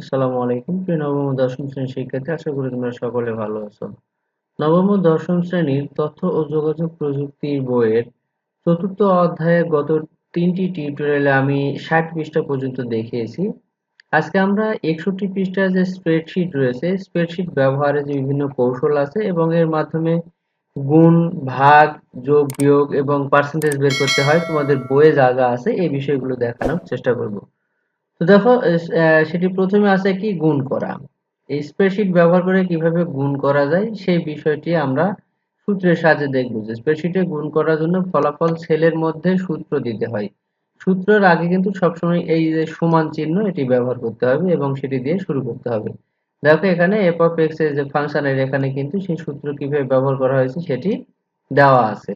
আসসালামু আলাইকুম। প্রিয় নবম ও দশম শ্রেণির শিক্ষার্থী, আশা করি তোমরা সকলে ভালো আছো। নবম ও দশম শ্রেণির তথ্য ও যোগাযোগ প্রযুক্তির বইয়ের চতুর্থ অধ্যায়ে গত তিনটি টিউটোরিয়ালে আমি ষাট পৃষ্ঠা পর্যন্ত দেখিয়েছি। আজকে আমরা একষট্টি পৃষ্ঠার যে স্প্রেডশিট রয়েছে, স্প্রেডশিট ব্যবহারে যে বিভিন্ন কৌশল আছে এবং এর মাধ্যমে গুণ, ভাগ, যোগ, বিয়োগ এবং পার্সেন্টেজ বের করতে হয়, তোমাদের বইয়ে যা যা আছে এই বিষয়গুলো দেখানোর চেষ্টা করব। তো দেখো সেটি প্রথমে আছে কি? গুণ করা। এই স্প্রেডশিট ব্যবহার করে কীভাবে গুণ করা যায়, সেই বিষয়টি আমরা সূত্রের সাহায্যে দেখব যে স্প্রেডশিটে গুণ করার জন্য ফলাফল সেলের মধ্যে সূত্র দিতে হয়। সূত্রের আগে কিন্তু সবসময় এই যে সমান চিহ্ন, এটি ব্যবহার করতে হবে এবং সেটি দিয়ে শুরু করতে হবে। দেখো, এখানে অফ এক্সের যে ফাংশনের এখানে কিন্তু সেই সূত্র কীভাবে ব্যবহার করা হয়েছে সেটি দেওয়া আছে।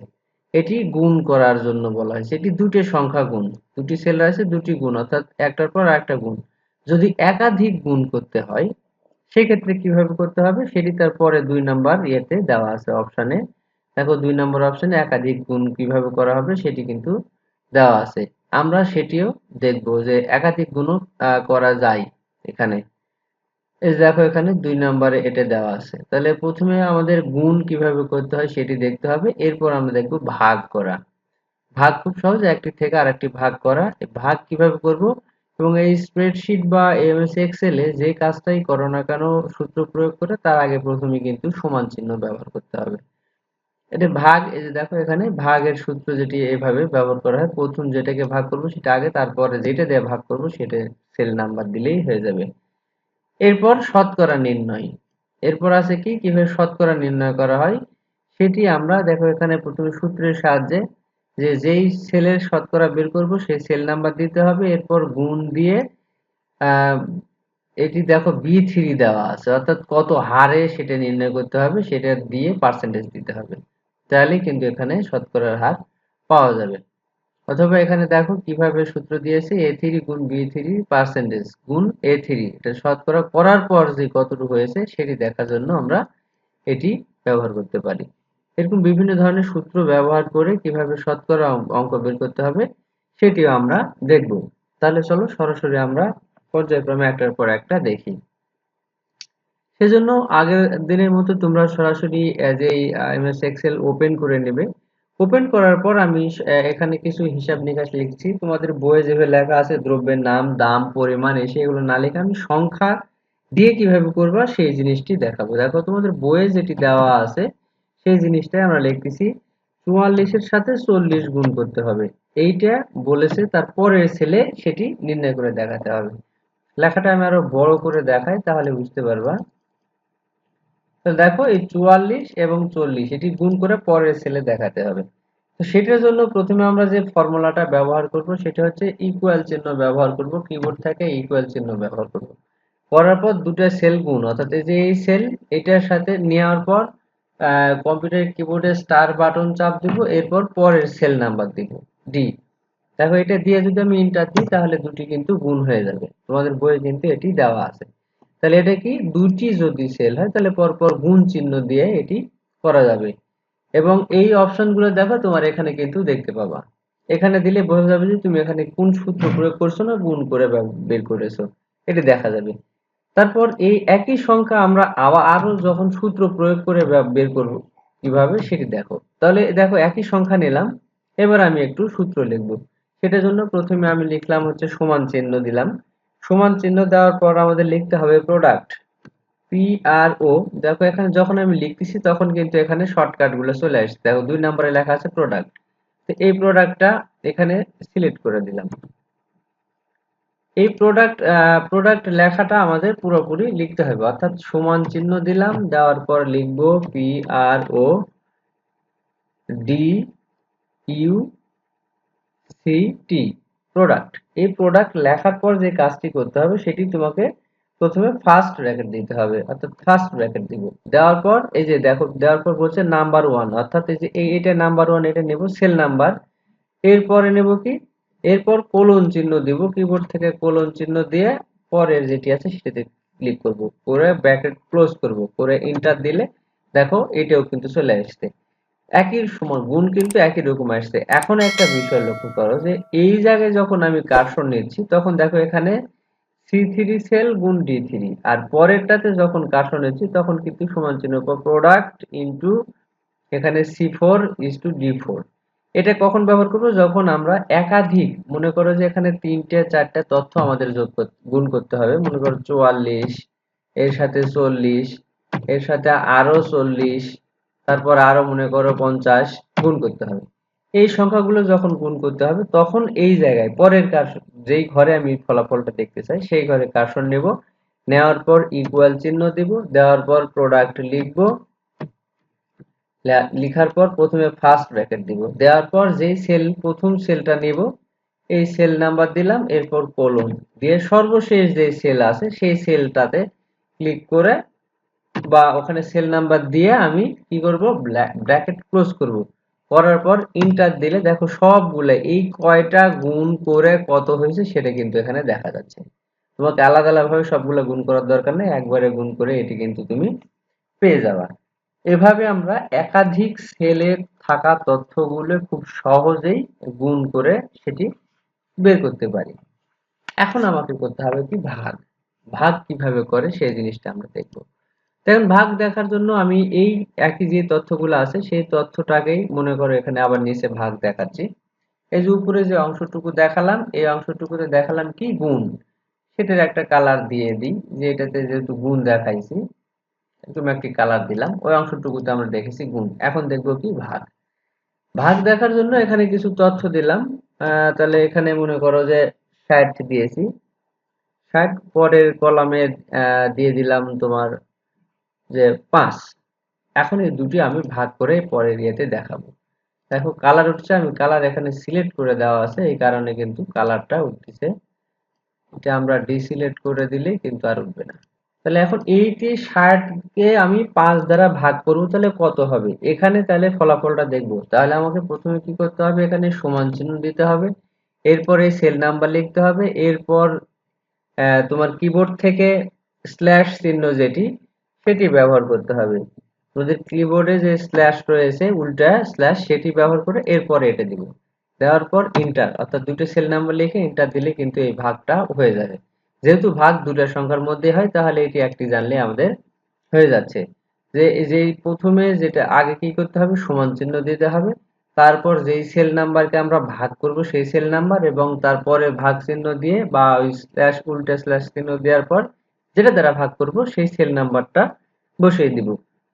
এটি গুণ করার জন্য বলা হয়েছে। এটি দুটি সংখ্যা গুণ। দুটি সেল আছে, দুটি গুণ, অর্থাৎ একটার পর একটা গুণ। যদি একাধিক গুণ করতে হয়, সেক্ষেত্রে কীভাবে করতে হবে? সেটি তারপরে দুই নাম্বার ইয়েতে দেওয়া আছে অপশানে দেখো, দুই নম্বর অপশানে একাধিক গুণ কীভাবে করা হবে সেটি কিন্তু দেওয়া আছে। আমরা সেটিও দেখব যে একাধিক গুণও করা যায় এখানে। এই দেখো এখানে দুই নম্বরে এটা দেওয়া আছে। তাহলে প্রথমে আমাদের গুণ কীভাবে করতে হয় সেটি দেখতে হবে, এরপর আমরা দেখব ভাগ করা। ভাগ খুব সহজ, একটি থেকে আরেকটি ভাগ করা। ভাগ কীভাবে করব? এবং এই স্প্রেডশিট বা এমএস এক্সেল এ যে কাজটাই করো না কেন সূত্র প্রয়োগ করে, তার আগে প্রথমে কিন্তু সমান চিহ্ন ব্যবহার করতে হবে। এটা ভাগ, এই যে দেখো এখানে ভাগের সূত্র যেটি এভাবে ব্যবহার করা হয়, প্রথম যেটাকে ভাগ করব সেটা আগে, তারপরে যেটা দিয়ে ভাগ করব সেটা সেল নাম্বার দিলেই হয়ে যাবে। এরপর শতকরা নির্ণয়। এরপর আছে কি? কীভাবে শতকরা নির্ণয় করা হয়? সেটি আমরা দেখো এখানে প্রথমে সূত্রের সাহায্যে যে যেই সেলের শতকরা বের করব, সেই সেল নাম্বার দিতে হবে। এরপর গুণ দিয়ে এটি দেখো বি থ্রি দেওয়া আছে। অর্থাৎ কত হারে সেটা নির্ণয় করতে হবে, সেটা দিয়ে পার্সেন্টেজ দিতে হবে। তাহলে কিন্তু এখানে শতকরার হার পাওয়া যাবে। অথবা এখানে দেখো কীভাবে সূত্র দিয়েছে এ থ্রি গুণ বি থ্রি পার্সেন্টেজ গুণ এ থ্রি এটা শতকরা করার পর যে কতটুকু হয়েছে সেটি দেখার জন্য আমরা এটি ব্যবহার করতে পারি। এরকম বিভিন্ন ধরনের সূত্র ব্যবহার করে কীভাবে শতকরা অঙ্ক বের করতে হবে সেটিও আমরা দেখব। তাহলে চলো সরাসরি আমরা পর্যায়ক্রমে একটার পর একটা দেখি। সেজন্য আগের দিনের মতো তোমরা সরাসরি যেই এমএস এক্সেল ওপেন করে নেবে ওপেন করার পর আমি এখানে কিছু হিসাব নিকাশ লিখছি। তোমাদের বইয়ে যেভাবে লেখা আছে, দ্রব্যের নাম, দাম, পরিমাণ, এসে এগুলো না লিখে আমি সংখ্যা দিয়ে কীভাবে করবা সেই জিনিসটি দেখাবো। দেখো, তোমাদের বইয়ে যেটি দেওয়া আছে, সেই জিনিসটাই আমরা লিখতেছি, চুয়াল্লিশের সাথে চল্লিশ গুণ করতে হবে। এইটা বলেছে তার পরের ছেলে, সেটি নির্ণয় করে দেখাতে হবে। লেখাটা আমি আরও বড় করে দেখাই, তাহলে বুঝতে পারবা। দেখো এই চুয়াল্লিশ এবং চল্লিশ, এটি গুণ করে পরের সেলে দেখাতে হবে। তো সেটার জন্য প্রথমে আমরা যে ফর্মুলাটা ব্যবহার করব, সেটা হচ্ছে ইকুয়াল চিহ্ন ব্যবহার করব কিবোর্ড থেকে ইকুয়াল চিহ্ন ব্যবহার করব। করার পর দুটো সেল গুণ, অর্থাৎ যে এই সেল এটার সাথে নেওয়ার পর কম্পিউটার কিবোর্ডে স্টার বাটন চাপ দিব, এরপর পরের সেল নাম্বার দিব ডি দেখো এটা দিয়ে যদি আমি ইন্টার দিই, তাহলে দুটি কিন্তু গুণ হয়ে যাবে। তোমাদের বইয়ে কিন্তু এটি দেওয়া আছে। তাহলে এটা কি? দুটি যদি সেল হয়, তাহলে পরপর গুণ চিহ্ন দিয়ে এটি করা যাবে। এবং এই অপশনগুলো দেখো, তোমার এখানে কিন্তু দেখতে পাবা। এখানে দিলে বোঝা যাবে যে তুমি এখানে কোন সূত্র প্রয়োগ করছ না গুণ করে বের করেছ। এটি দেখা যাবে। তারপর এই একই সংখ্যা আমরা আবার আরও যখন সূত্র প্রয়োগ করে বের করব কীভাবে, সেটি দেখো। তাহলে দেখো, একই সংখ্যা নিলাম। এবার আমি একটু সূত্র লিখব। সেটার জন্য প্রথমে আমি লিখলাম হচ্ছে সমান চিহ্ন দিলাম। সমান চিহ্ন দেওয়ার পর আমাদের লিখতে হবে প্রোডাক্ট পি আর ও দেখো এখানে যখন আমি লিখতেছি তখন কিন্তু এখানে শর্টকাটগুলো চলে আসছে। দেখো দুই নম্বরে লেখা আছে প্রোডাক্ট তো এই প্রোডাক্টটা এখানে সিলেক্ট করে দিলাম। এই প্রোডাক্ট প্রোডাক্ট লেখাটা আমাদের পুরোপুরি লিখতে হবে। অর্থাৎ সমান চিহ্ন দিলাম, দেওয়ার পর লিখব P R O D U C T product এই প্রোডাক্ট লেখার পর যে কাজটি করতে হবে, সেটি তোমাকে প্রথমে ফার্স্ট ব্র্যাকেট দিতে হবে, অর্থাৎ ফার্স্ট ব্র্যাকেট দিব। দেওয়ার পর, এই যে দেখো, দেওয়ার পর বলছে নাম্বার ওয়ান অর্থাৎ এই যে এটা নাম্বার ওয়ান এটা নেব সেল নাম্বার এরপরে নেব কি? এরপর কোলন চিহ্ন দিব কিবোর্ড থেকে কোলন চিহ্ন দিয়ে পরের যেটি আছে, সেটাতে ক্লিক করব। করে ব্র্যাকেট ক্লোজ করব। করে ইন্টার দিলে, দেখো, এটাও কিন্তু চলে আসছে। একই সময় গুণ কিন্তু একই রকম আসছে। এখন একটা বিষয় লক্ষ্য করো যে, এই জায়গায় যখন আমি কার্সর নিচ্ছি, তখন দেখো এখানে সি থ্রি সেল গুণ ডি থ্রি আর পরেরটাতে যখন কার্সর নিচ্ছি, তখন কিন্তু সমান চিহ্ন প্রোডাক্ট ইন্টু এখানে C four is to D four এটা কখন ব্যবহার করব? যখন আমরা একাধিক, মনে করো যে এখানে তিনটে, চারটে তথ্য আমাদের যোগ গুণ করতে হবে। মনে করো চুয়াল্লিশ, এর সাথে চল্লিশ, এর সাথে আরও চল্লিশ তারপর আরও মনে করো পঞ্চাশ গুণ করতে হবে। এই সংখ্যাগুলো যখন গুণ করতে হবে, তখন এই জায়গায় পরের কার, যেই ঘরে আমি ফলাফলটা দেখতে চাই, সেই ঘরে কার্সর নেব? নেওয়ার পর ইকুয়াল চিহ্ন দেব, দেওয়ার পর প্রোডাক্ট লিখব লিখার পর প্রথমে ফার্স্ট ব্র্যাকেট দিব। দেওয়ার পর যেই সেল প্রথম সেলটা নেব, এই সেল নাম্বার দিলাম, এরপর কলম দিয়ে সর্বশেষ যে সেল আছে, সেই সেলটাতে ক্লিক করে বা ওখানে সেল নাম্বার দিয়ে আমি কি করব? ব্র্যাকেট ক্লোজ করব। করার পর ইন্টার দিলে দেখো সবগুলো এই কয়টা গুণ করে কত হয়েছে সেটা কিন্তু এখানে দেখা যাচ্ছে। তোমাকে আলাদা আলাদাভাবে সবগুলো গুণ করার দরকার নেই, একবারে গুণ করে এটি কিন্তু তুমি পেয়ে যাবা। এভাবে আমরা একাধিক সেলে থাকা তথ্যগুলো খুব সহজেই গুণ করে সেটি বের করতে পারি। এখন আমাকে করতে হবে কি ভাগ। ভাগ কীভাবে করে সেই জিনিসটা আমরা দেখব। দেখুন, ভাগ দেখার জন্য আমি এই একই যে তথ্যগুলো আছে, সেই তথ্যটাকেই মনে করো এখানে আবার নিচে ভাগ দেখাচ্ছি। এই যে উপরে যে অংশটুকু দেখালাম, এই অংশটুকুতে দেখালাম কি? গুণ। সেটার একটা কালার দিয়ে দিই, যে এটাতে যেহেতু গুণ দেখাইছি তুমি একটি কালার দিলাম, ওই অংশটুকুতে আমরা দেখেছি গুণ। এখন দেখব কি? ভাগ। ভাগ দেখার জন্য এখানে কিছু তথ্য দিলাম। তাহলে এখানে মনে করো যে ষাট দিয়েছি। ষাট পরের কলামে দিয়ে দিলাম তোমার যে পাঁচ এখন এই দুটি আমি ভাগ করে পরের ইয়েতে দেখাবো। দেখো কালার উঠছে, আমি কালার এখানে সিলেক্ট করে দেওয়া আছে, এই কারণে কিন্তু কালারটা উঠতেছে। এটা আমরা ডিসিলেক্ট করে দিলে কিন্তু আর উঠবে না। তাহলে এখন এইটি ষাটকে আমি পাঁচ দ্বারা ভাগ করব, তাহলে কত হবে? এখানে তাহলে ফলাফলটা দেখব। তাহলে আমাকে প্রথমে কি করতে হবে? এখানে সমান চিহ্ন দিতে হবে। এরপরে সেল নাম্বার লিখতে হবে। এরপর তোমার কিবোর্ড থেকে স্ল্যাশ চিহ্ন যেটি সেটি ব্যবহার করতে হবে। তোমাদের কিবোর্ডে যে স্ল্যাশ রয়েছে, উল্টা স্ল্যাশ সেটি ব্যবহার করে এরপরে এটা দিব। দেওয়ার পর ইন্টার অর্থাৎ দুটো সেল নাম্বার লিখে ইন্টার দিলে কিন্তু এই ভাগটা হয়ে যাবে। যেহেতু ভাগ দুটা সংখ্যার মধ্যে হয়, তাহলে এটি একটি জানলে আমাদের হয়ে যাচ্ছে। যে যে প্রথমে যেটা, আগে কি করতে হবে? সমান চিহ্ন দিতে হবে। তারপর যেই সেল নাম্বারকে আমরা ভাগ করব, সেই সেল নাম্বার এবং তারপরে ভাগ চিহ্ন দিয়ে বা ওই স্ল্যাশ উল্টা স্ল্যাশ চিহ্ন দেওয়ার পর যেটা দ্বারা ভাগ করব, সেই সেল নাম্বারটা বসিয়ে দিব।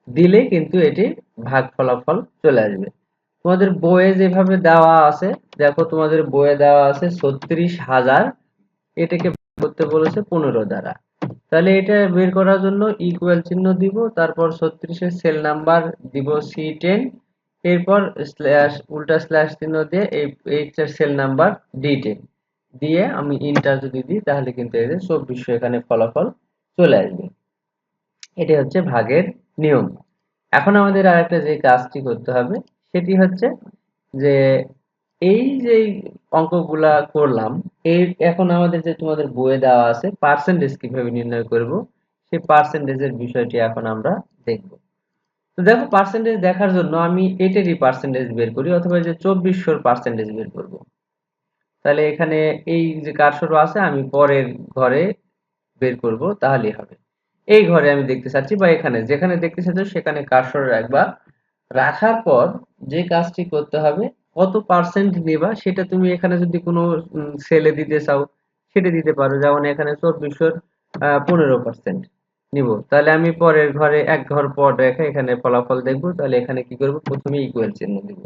দিলে কিন্তু এটি ভাগ ফলাফল চলে আসবে। তোমাদের বইয়ে যেভাবে দেওয়া আছে, দেখো তোমাদের বইয়ে দেওয়া আছে ছত্রিশ হাজার, এটাকে করতে বলেছে পনেরো দ্বারা। তাহলে এটা বের করার জন্য ইকুয়াল চিহ্ন দিব, তারপর ছত্রিশের সেল নাম্বার দিব সি টেন এরপর স্ল্যাশ উল্টা স্ল্যাশ চিহ্ন দিয়ে এই এইচের সেল নাম্বার ডি টেন দিয়ে আমি ইন্টার যদি দিই, তাহলে কিন্তু এদের চব্বিশশো এখানে ফলাফল চলে আসবে। এটি হচ্ছে ভাগের নিয়ম। এখন আমাদের আরেকটা যে কাজটি করতে হবে, সেটি হচ্ছে যে এই যে অঙ্কগুলা করলাম এই এখন আমাদের যে তোমাদের বইয়ে দেওয়া আছে পার্সেন্টেজ কীভাবে নির্ণয় করব, সেই পার্সেন্টেজের বিষয়টি এখন আমরা দেখব। তো দেখো পার্সেন্টেজ দেখার জন্য আমি এটারই পার্সেন্টেজ বের করি, অথবা যে চব্বিশশোর পার্সেন্টেজ বের করব। তাহলে এখানে এই যে কারসর আছে, আমি পরের ঘরে বের করব, তাহলেই হবে। এই ঘরে আমি দেখতে চাচ্ছি বা এখানে, যেখানে দেখতে চাচ্ছ সেখানে কারসর রাখবা? রাখার পর যে কাজটি করতে হবে, কত পার্সেন্ট নেবা সেটা তুমি এখানে যদি কোনো সেলে দিতে চাও, সেটা দিতে পারো। যেমন এখানে চব্বিশশোর পনেরো পার্সেন্ট নিব। তাহলে আমি পরের ঘরে, এক ঘর পর রেখে এখানে ফলাফল দেখব। তাহলে এখানে কি করব? প্রথমে ইকুয়াল চিহ্ন দিব।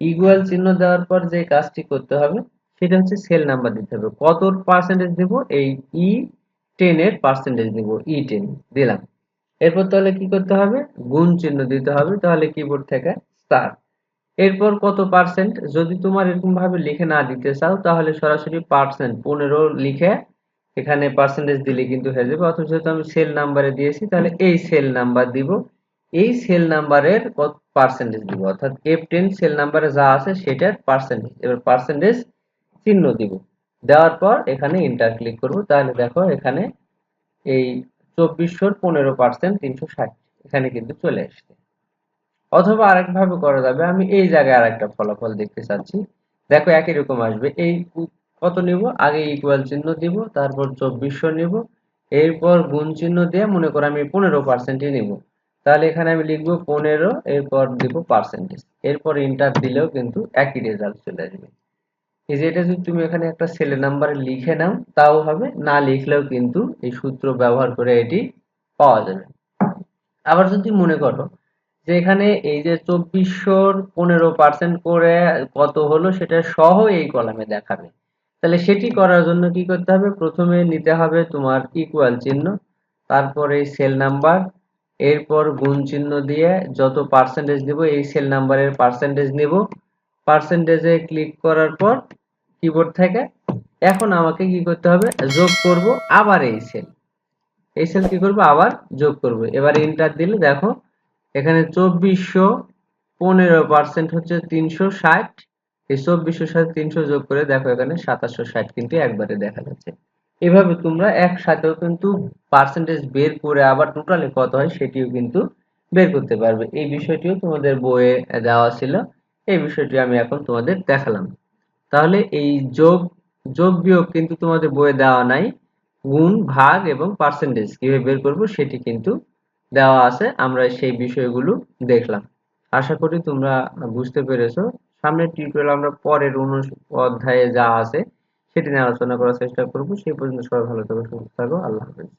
ইকুয়াল চিহ্ন দেওয়ার পর যে কাজটি করতে হবে, সেটা হচ্ছে সেল নাম্বার দিতে হবে। কত পার্সেন্টেজ দিব? এই ই টেন এর পার্সেন্টেজ দিব ই টেন দিলাম। এরপর তাহলে কি করতে হবে? গুণ চিহ্ন দিতে হবে, তাহলে কিবোর্ড থেকে স্টার এরপর কত পার্সেন্ট যদি তোমার এরকম ভাবে লিখে না দিতে চাও, তাহলে সরাসরি পার্সেন্ট পনেরো লিখে এখানে পার্সেন্টেজ দিলে কিন্তু হয়ে যাবে। অথচ যেহেতু আমি সেল নাম্বারে দিয়েছি, তাহলে এই সেল নাম্বার দিব। এই সেল নাম্বারের কত পার্সেন্টেজ দিব? অর্থাৎ এফ টেন সেল নাম্বারে যা আছে, সেটার পার্সেন্টেজ এবার পার্সেন্টেজ চিহ্ন দিব। দেওয়ার পর এখানে ইন্টার ক্লিক করব। তাহলে দেখো এখানে এই চব্বিশশোর পনেরো পার্সেন্ট তিনশো ষাট এখানে কিন্তু চলে আসছে অথবা আরেকভাবে করা যাবে, আমি এই জায়গায় আরেকটা ফলাফল দেখতে চাচ্ছি। দেখো একই রকম আসবে, এই কত নিব? আগে ইকুয়াল চিহ্ন দিব, তারপর চব্বিশশো নিব, এরপর গুণ চিহ্ন দিয়ে মনে করো আমি পনেরো পার্সেন্টই নিব। তাহলে এখানে আমি লিখব পনেরো, এরপর দিব পার্সেন্টেজ এরপর ইন্টার দিলেও কিন্তু একই রেজাল্ট চলে আসবে। এই যে এটা যদি তুমি এখানে একটা সেলে নাম্বার লিখে নাও, তাও হবে, না লিখলেও কিন্তু এই সূত্র ব্যবহার করে এটি পাওয়া যাবে। আবার যদি মনে করো যে এখানে এই যে চব্বিশশোর পনেরো পার্সেন্ট করে কত হলো, সেটা সহ এই কলামে দেখাবে। তাহলে সেটি করার জন্য কি করতে হবে? প্রথমে নিতে হবে তোমার ইকুয়াল চিহ্ন, তারপরে সেল নাম্বার এরপর গুণ চিহ্ন দিয়ে যত পার্সেন্টেজ দিব এই সেল নাম্বারের পার্সেন্টেজ নিব। পার্সেন্টেজে ক্লিক করার পর কিবোর্ড থেকে। এখন আমাকে কি করতে হবে? যোগ করব আবার এই সেল এই সেল কি করব? আবার যোগ করব। এবার ইন্টার দিলে দেখো, এখানে চব্বিশশো পনেরো পার্সেন্ট হচ্ছে তিনশো ষাট। এই চব্বিশশোর সাথে তিনশো যোগ করে দেখো এখানে সাতাশশো ষাট কিন্তু একবারে দেখা যাচ্ছে। এভাবে তোমরা একসাথেও কিন্তু পার্সেন্টেজ বের করে আবার টোটালি কত হয় সেটিও কিন্তু বের করতে পারবে। এই বিষয়টিও তোমাদের বইয়ে দেওয়া ছিল। এই বিষয়টি আমি এখন তোমাদের দেখালাম। তাহলে এই যোগ যোগ বিয়োগ কিন্তু তোমাদের বইয়ে দেওয়া নাই। গুণ, ভাগ এবং পার্সেন্টেজ কীভাবে বের করব সেটি কিন্তু দেওয়া আছে। আমরা সেই বিষয়গুলো দেখলাম। আশা করি তোমরা বুঝতে পেরেছ। সামনের টিউটোরিয়াল আমরা পরের অধ্যায়ে যা আছে সেটি নিয়ে আলোচনা করার চেষ্টা করব। সেই পর্যন্ত সবাই ভালো থাকো, সুস্থ থাকো। আল্লাহ হাফেজ।